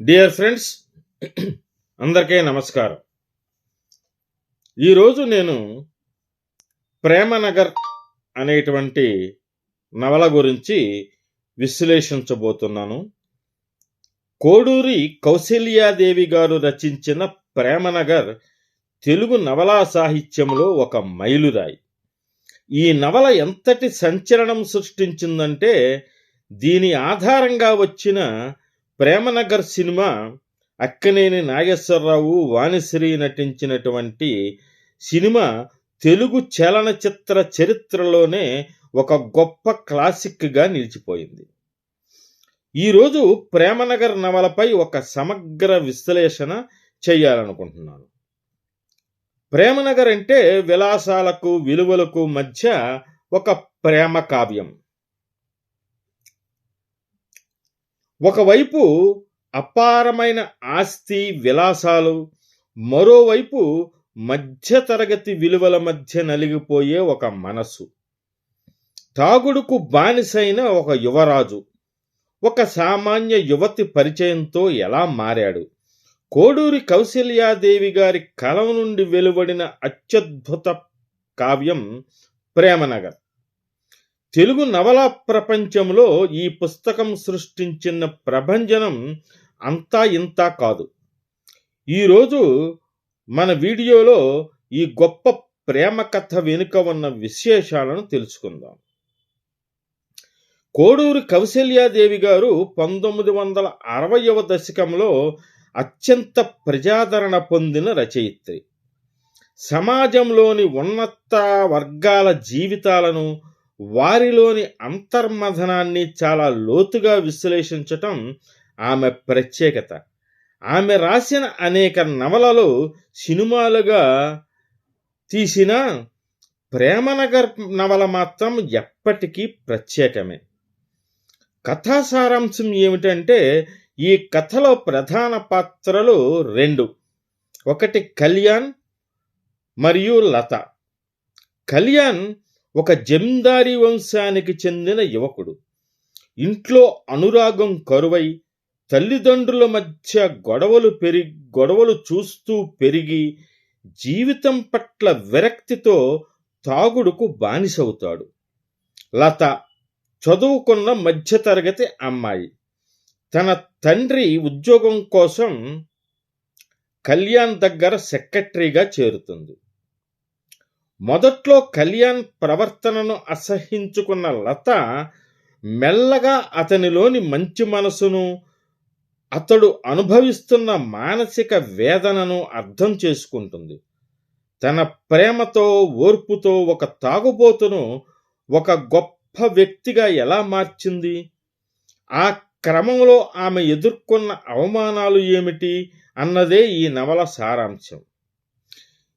Dear friends అందరికీ నమస్కారం. ఈరోజు నేను ప్రేమనగర్ అనేటువంటి నవల గురించి విశ్లేషించబోతున్నాను. కోడూరి కౌశల్యాదేవి గారు రచించిన ప్రేమనగర్ తెలుగు నవలా సాహిత్యంలో ఒక మైలురాయి. ఈ నవల ఎంతటి సంచలనం సృష్టించిందంటే దీని ఆధారంగా వచ్చిన ప్రేమనగర్ సినిమా అక్కనేని నాగేశ్వరరావు వాణిశ్రీ నటించినటువంటి సినిమా తెలుగు చలనచిత్ర చరిత్రలోనే ఒక గొప్ప క్లాసిక్గా నిలిచిపోయింది. ఈరోజు ప్రేమనగర్ నవలపై ఒక సమగ్ర విశ్లేషణ చేయాలనుకుంటున్నాను. ప్రేమనగర్ అంటే విలాసాలకు విలువలకు మధ్య ఒక ప్రేమ కావ్యం. ఒకవైపు అపారమైన ఆస్తి విలాసాలు మరోవైపు మధ్యతరగతి విలువల మధ్య నలిగిపోయే ఒక మనసు తాగుడుకు బానిసైన ఒక యువరాజు ఒక సామాన్య యువతి పరిచయంతో ఎలా మారాడు? కోడూరి కౌశల్యాదేవి గారి కలం నుండి వెలువడిన అత్యద్భుత కావ్యం ప్రేమనగర్. తెలుగు నవలా ప్రపంచంలో ఈ పుస్తకం సృష్టించిన ప్రభంజనం అంతా ఇంతా కాదు. ఈరోజు మన వీడియోలో ఈ గొప్ప ప్రేమ కథ వెనుక ఉన్న విశేషాలను తెలుసుకుందాం. కోడూరి కౌశల్యాదేవి గారు పంతొమ్మిది వందల అరవయవ దశకంలో అత్యంత ప్రజాదరణ పొందిన రచయిత్రి. సమాజంలోని ఉన్నత వర్గాల జీవితాలను వారిలోని అంతర్మథనాన్ని చాలా లోతుగా విశ్లేషించటం ఆమె ప్రత్యేకత. ఆమె రాసిన అనేక నవలలు సినిమాలుగా తీసిన ప్రేమనగర్ నవల మాత్రం ఎప్పటికీ ప్రత్యేకమే. కథా సారాంశం ఏమిటంటే ఈ కథలో ప్రధాన పాత్రలు రెండు. ఒకటి కళ్యాణ్ మరియు లత. కళ్యాణ్ ఒక జమీందారీ వంశానికి చెందిన యువకుడు. ఇంట్లో అనురాగం కరువై తల్లిదండ్రుల మధ్య గొడవలు పెరిగి గొడవలు చూస్తూ పెరిగి జీవితం పట్ల విరక్తితో తాగుడుకు బానిసవుతాడు. లత చదువుకున్న మధ్యతరగతి అమ్మాయి. తన తండ్రి ఉద్యోగం కోసం కళ్యాణ్ దగ్గర సెక్రటరీగా చేరుతుంది. మొదట్లో కళ్యాణ్ ప్రవర్తనను అసహించుకున్న లత మెల్లగా అతనిలోని మంచి మనసును అతడు అనుభవిస్తున్న మానసిక వేదనను అర్థం చేసుకుంటుంది. తన ప్రేమతో ఓర్పుతో ఒక తాగుబోతును ఒక గొప్ప వ్యక్తిగా ఎలా మార్చింది? ఆ క్రమంలో ఆమె ఎదుర్కొన్న అవమానాలు ఏమిటి? అన్నదే ఈ నవల సారాంశం.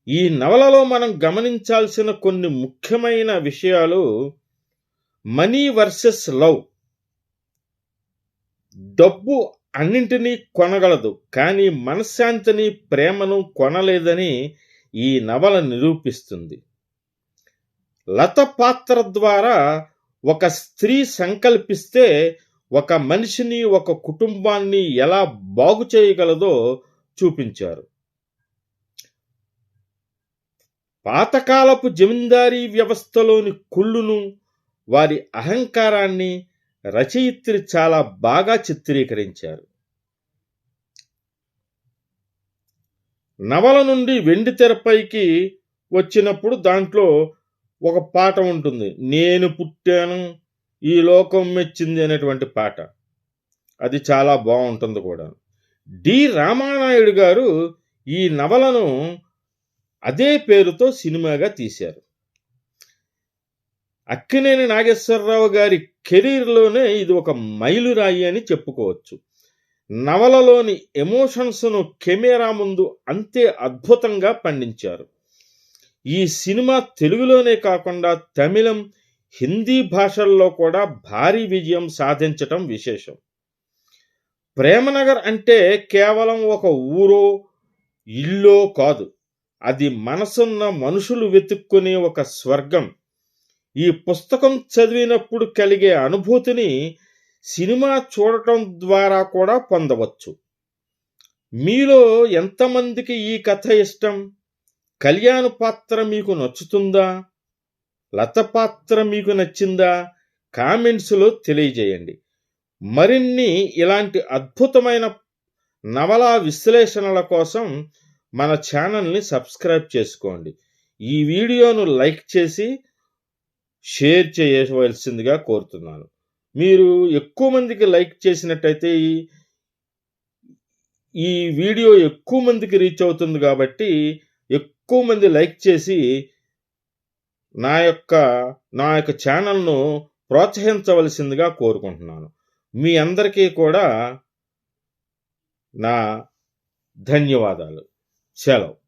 ఈ నవలలో మనం గమనించాల్సిన కొన్ని ముఖ్యమైన విషయాలు మనీ వర్సెస్ లవ్. డబ్బు అన్నింటినీ కొనగలదు కానీ మనశ్శాంతిని ప్రేమను కొనలేదని ఈ నవల నిరూపిస్తుంది. లత పాత్ర ద్వారా ఒక స్త్రీ సంకల్పిస్తే ఒక మనిషిని ఒక కుటుంబాన్ని ఎలా బాగు చేయగలదో చూపించారు. పాతకాలపు జమీందారీ వ్యవస్థలోని కుళ్ళును వారి అహంకారాన్ని రచయిత్రి చాలా బాగా చిత్రీకరించారు. నవల నుండి వెండి తెరపైకి వచ్చినప్పుడు దాంట్లో ఒక పాట ఉంటుంది. నేను పుట్టాను ఈ లోకం మెచ్చింది అనేటువంటి పాట. అది చాలా బాగుంటుంది కూడా డి. రామానాయుడు గారు ఈ నవలను అదే పేరుతో సినిమాగా తీశారు. అక్కినేని నాగేశ్వరరావు గారి కెరీర్లోనే ఇది ఒక మైలురాయి అని చెప్పుకోవచ్చు. నవలలోని ఎమోషన్స్ను కెమెరా ముందు అంతే అద్భుతంగా పండించారు. ఈ సినిమా తెలుగులోనే కాకుండా తమిళం హిందీ భాషల్లో కూడా భారీ విజయం సాధించటం విశేషం. ప్రేమనగర్ అంటే కేవలం ఒక ఊరో ఇల్లో కాదు. అది మనసున్న మనుషులు వెతుక్కునే ఒక స్వర్గం. ఈ పుస్తకం చదివినప్పుడు కలిగే అనుభూతిని సినిమా చూడటం ద్వారా కూడా పొందవచ్చు. మీలో ఎంతమందికి ఈ కథ ఇష్టం? కళ్యాణ పాత్ర మీకు నచ్చుతుందా? లత పాత్ర మీకు నచ్చిందా? కామెంట్స్లో తెలియజేయండి. మరిన్ని ఇలాంటి అద్భుతమైన నవలా విశ్లేషణల కోసం మన ఛానల్ని సబ్స్క్రైబ్ చేసుకోండి. ఈ వీడియోను లైక్ చేసి షేర్ చేయవలసిందిగా కోరుతున్నాను. మీరు ఎక్కువ మందికి లైక్ చేసినట్టయితే ఈ వీడియో ఎక్కువ మందికి రీచ్ అవుతుంది కాబట్టి ఎక్కువ మంది లైక్ చేసి నా యొక్క నా యొక్క ఛానల్ను ప్రోత్సహించవలసిందిగా కోరుకుంటున్నాను. మీ అందరికీ కూడా నా ధన్యవాదాలు. Cello.